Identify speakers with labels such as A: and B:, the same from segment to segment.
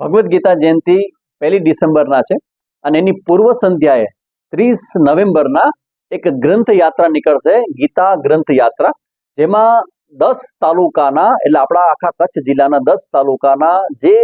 A: ભગવદ્ ગીતા જયંતિ પહેલી ડિસેમ્બરના છે અને એની પૂર્વ સંધ્યાએ ત્રીસ નવેમ્બરના એક ગ્રંથ યાત્રા નીકળશે, ગીતા ગ્રંથ યાત્રા જેમાં દસ તાલુકાના, એટલે આપણા આખા કચ્છ જિલ્લાના દસ તાલુકાના જે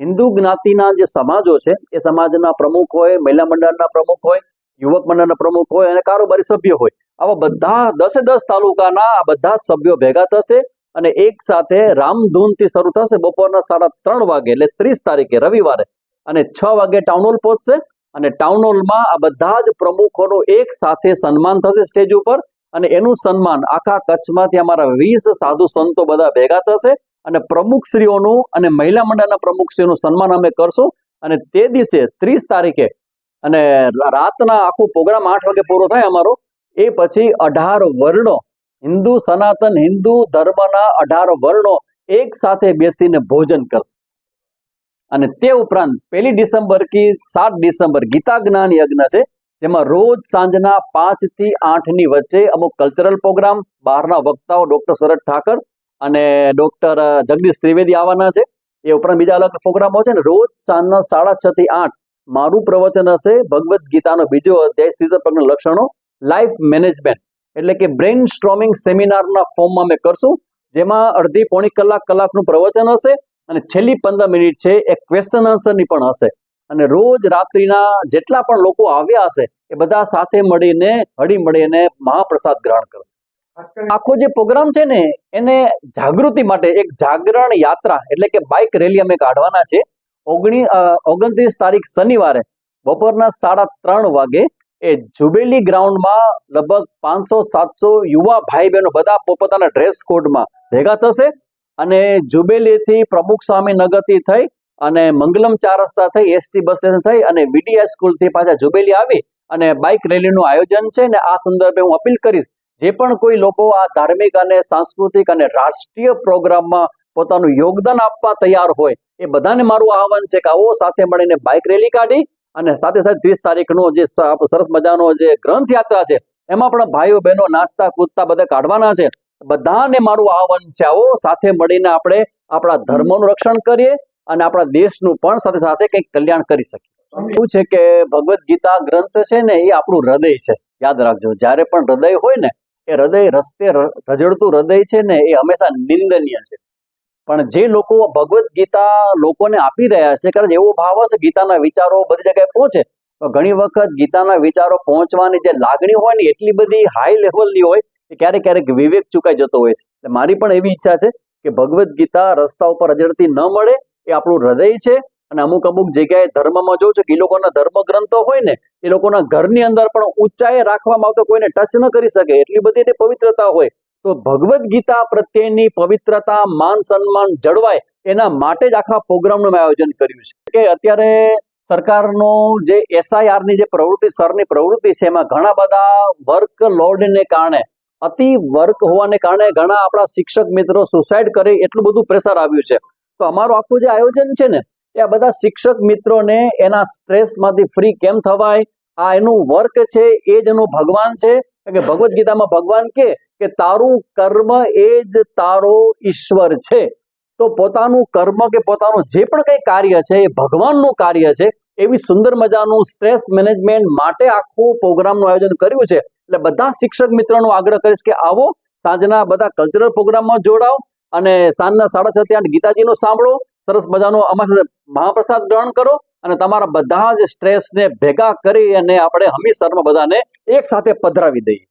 A: હિન્દુ જ્ઞાતિના જે સમાજો છે, એ સમાજના પ્રમુખ હોય, મહિલા મંડળના પ્રમુખ હોય, યુવક મંડળના પ્રમુખ હોય અને કારોબારી સભ્ય હોય. આવા બધા દસે દસ તાલુકાના આ બધા સભ્યો ભેગા થશે. અને એક સાથે રામધૂનથી શરૂ થશે બપોરના સાડા ત્રણ વાગે, એટલે ત્રીસ તારીખે, રવિવારે. અને છ વાગે ટાઉન હોલ પહોંચશે અને ટાઉન હોલમાં આ બધા જ પ્રમુખોનું એક સાથે સન્માન થશે સ્ટેજ ઉપર. અને એનું સન્માન આખા કચ્છમાંથી અમારા વીસ સાધુ સંતો બધા ભેગા થશે અને પ્રમુખશ્રીઓનું અને મહિલા મંડળના પ્રમુખશ્રીઓનું સન્માન અમે કરશું. અને તે દિવસે ત્રીસ તારીખે, અને રાતના આખું પ્રોગ્રામ આઠ વાગે પૂરો થાય અમારો, એ પછી અઢાર વર્ણો હિન્દુ સનાતન હિન્દુ ધર્મના અઢાર વર્ણો એક સાથે બેસીને ભોજન કરશે. અને તે ઉપરાંત પહેલી ડિસેમ્બરથી સાત ડિસેમ્બર ગીતા જ્ઞાન યજ્ઞ છે, જેમાં રોજ સાંજના પાંચથી આઠની વચ્ચે અમુક કલ્ચરલ પ્રોગ્રામ બહારના વક્તાઓ ડોક્ટર શરદ ઠાકર અને ડોક્ટર જગદીશ ત્રિવેદી આવવાના છે. એ ઉપરાંત બીજા અલગ પ્રોગ્રામો છે ને, રોજ સાંજના સાડા છ થી આઠ મારું પ્રવચન હશે ભગવદ્ ગીતાનો બીજો અધ્યાય સ્થિત લક્ષણો લાઈફ મેનેજમેન્ટ એટલે કે બ્રેઇન સ્ટ્રોમિંગ સેમિનારના ફોર્મમાં અમે કરશું, જેમાં અડધી પોણી કલાક કલાકનું પ્રવચન હશે અને છેલ્લી પંદર મિનિટ છે એ ક્વેશ્ચન આન્સરની પણ હશે. અને રોજ રાત્રિના જેટલા પણ લોકો આવ્યા હશે, એ બધા સાથે મળીને હળી મળીને મહાપ્રસાદ ગ્રહણ કરશે. આખો જે પ્રોગ્રામ છે ને, એને જાગૃતિ માટે એક જાગરણ યાત્રા, એટલે કે બાઇક રેલી અમે કાઢવાના છે. ઓગણી ઓગણત્રીસ તારીખ શનિવારે બપોરના સાડા ત્રણ વાગે એ જુબેલી ગ્રાઉન્ડમાં લગભગ પાંચસો સાતસો યુવા ભાઈ બહેનો બધા પોતપોતાના ડ્રેસ કોડમાં ભેગા થશે અને જુબેલીથી પ્રમુખ સ્વામી નગરથી થઈ અને મંગલમ ચાર રસ્તા થઈ એસટી બસ સ્ટેશન થઈ અને વીડીઆઈ સ્કૂલથી પાછા જુબેલી આવી અને બાઇક રેલીનું આયોજન છે ને આ સંદર્ભે હું અપીલ કરીશ, જે પણ કોઈ લોકો આ ધાર્મિક અને સાંસ્કૃતિક અને રાષ્ટ્રીય પ્રોગ્રામમાં પોતાનું યોગદાન આપવા તૈયાર હોય, એ બધાને મારું આહવાન છે કે આવો સાથે મળીને બાઇક રેલી કાઢી અને સાથે સાથે ત્રીસ તારીખનો જે સરસ મજાનો જે ગ્રંથ યાત્રા છે, એમાં પણ ભાઈઓ બહેનો નાસ્તા કૂદતા બધા કાઢવાના છે. બધાને મારું આહવાન છે, આવો સાથે મળીને આપણે આપણા ધર્મનું રક્ષણ કરીએ અને આપણા દેશનું પણ સાથે સાથે કંઈક કલ્યાણ કરી શકીએ. એવું છે કે ભગવદ્ ગીતા ગ્રંથ છે ને એ આપણું હૃદય છે. યાદ રાખજો, જ્યારે પણ હૃદય હોય ને, એ હૃદય રસ્તે રજડતું હૃદય છે ને એ હંમેશા નિંદનીય છે. પણ જે લોકો ભગવદ્ ગીતા લોકોને આપી રહ્યા છે, કારણ એવો ભાવ હશે ગીતાના વિચારો બધી જગ્યાએ પહોંચે. તો ઘણી વખત ગીતાના વિચારો પહોંચવાની જે લાગણી હોય ને, એટલી બધી હાઈ લેવલની હોય કે ક્યારેક ક્યારેક વિવેક ચૂકાઈ જતો હોય છે. મારી પણ એવી ઈચ્છા છે કે ભગવદ્ ગીતા રસ્તા ઉપર રજડતી ન મળે, એ આપણું હૃદય છે. અને અમુક અમુક જગ્યાએ ધર્મમાં જોઉં છું કે એ લોકોના ધર્મ ગ્રંથો હોય ને, એ લોકોના ઘરની અંદર પણ ઊંચાઈએ રાખવામાં આવતો કોઈને ટચ ન કરી શકે. એટલી બધી એની પવિત્રતા હોય. તો ભગવદ્ ગીતા પ્રત્યેની પવિત્રતા, માન સન્માન જળવાય એના માટે જ આખા પ્રોગ્રામનું મેં આયોજન કર્યું છે. કે અત્યારે સરકારનો જે એસઆઈઆરની જે પ્રવૃત્તિ, સરની પ્રવૃત્તિ છે, એમાં ઘણા બધા વર્ક લોડને કારણે, અતિ વર્ક હોવાને કારણે ઘણા આપણા શિક્ષક મિત્રો સુસાઇડ કરે એટલું બધું પ્રેશર આવ્યું છે. તો અમારું આખું જે આયોજન છે ને, એ આ બધા શિક્ષક મિત્રોને એના સ્ટ્રેસમાંથી ફ્રી કેમ થવાય? આ એનું વર્ક છે, એ જ એનું ભગવાન છે કે ભગવદ્ ગીતામાં ભગવાન કે કે તારું કર્મ એ જ તારો ઈશ્વર છે. તો પોતાનું કર્મ કે પોતાનું જે પણ કંઈ કાર્ય છે, એ ભગવાનનું કાર્ય છે, એવી સુંદર મજાનું સ્ટ્રેસ મેનેજમેન્ટ માટે આખું પ્રોગ્રામનું આયોજન કર્યું છે. એટલે બધા શિક્ષક મિત્રોનો આગ્રહ કરીશ કે આવો, સાંજના બધા કલ્ચરલ પ્રોગ્રામમાં જોડાઓ અને સાંજના સાડા છ ત્યાં ગીતાજીનું સાંભળો, સરસ મજાનો અમારા મહાપ્રસાદ ગ્રહણ કરો. અને તમારા બધા જ સ્ટ્રેસને ભેગા કરી અને આપણે હમીસરમાં બધાને એક સાથે પધરાવી દઈએ.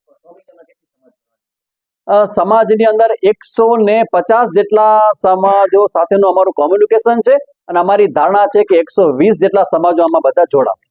A: સમાજની અંદર એકસો ને પચાસ જેટલા સમાજો સાથેનું અમારું કોમ્યુનિકેશન છે અને અમારી ધારણા છે કે એકસો વીસ જેટલા સમાજો આમાં બધા જોડાશે.